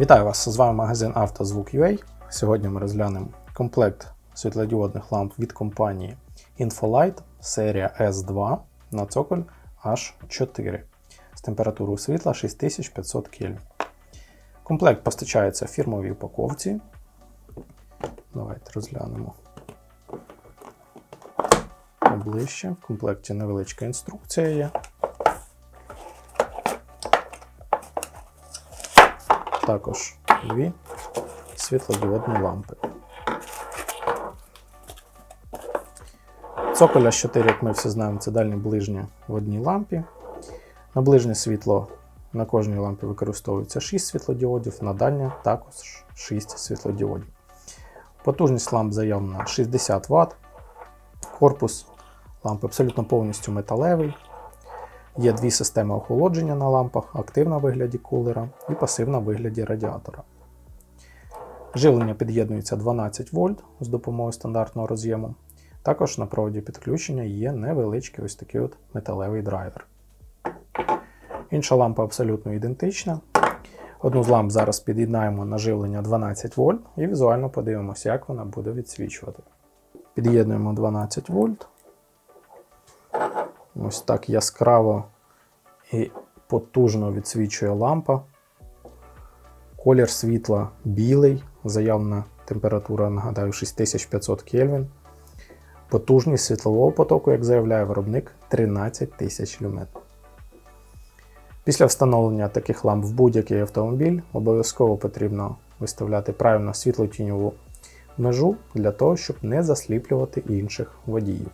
Вітаю вас! З вами магазин «Автозвук.UA». Сьогодні ми розглянемо комплект світлодіодних ламп від компанії Infolight серія S2 на цоколь H4 з температурою світла 6500 Кельвін. Комплект постачається в фірмовій упаковці. Давайте розглянемо поближче. В комплекті невеличка інструкція є. Також дві світлодіодні лампи. Цоколя 4, як ми всі знаємо, це дальнє ближнє в одній лампі. На ближнє світло на кожній лампі використовується 6 світлодіодів, на дальнє також 6 світлодіодів. Потужність ламп заявлена 60 Вт. Корпус лампи абсолютно повністю металевий. Є дві системи охолодження на лампах: активна в вигляді кулера і пасивна в вигляді радіатора. Живлення під'єднується 12 вольт з допомогою стандартного роз'єму. Також на проводі підключення є невеличкий ось такий от металевий драйвер. Інша лампа абсолютно ідентична. Одну з ламп зараз під'єднаємо на живлення 12 вольт і візуально подивимося, як вона буде відсвічувати. Під'єднуємо 12 вольт. Ось так яскраво і потужно відсвічує лампа. Колір світла білий, заявлена температура, нагадаю, 6500 Кельвін. Потужність світлового потоку, як заявляє виробник, 13 тисяч люмен. Після встановлення таких ламп в будь-який автомобіль обов'язково потрібно виставляти правильно світлотіньову межу для того, щоб не засліплювати інших водіїв.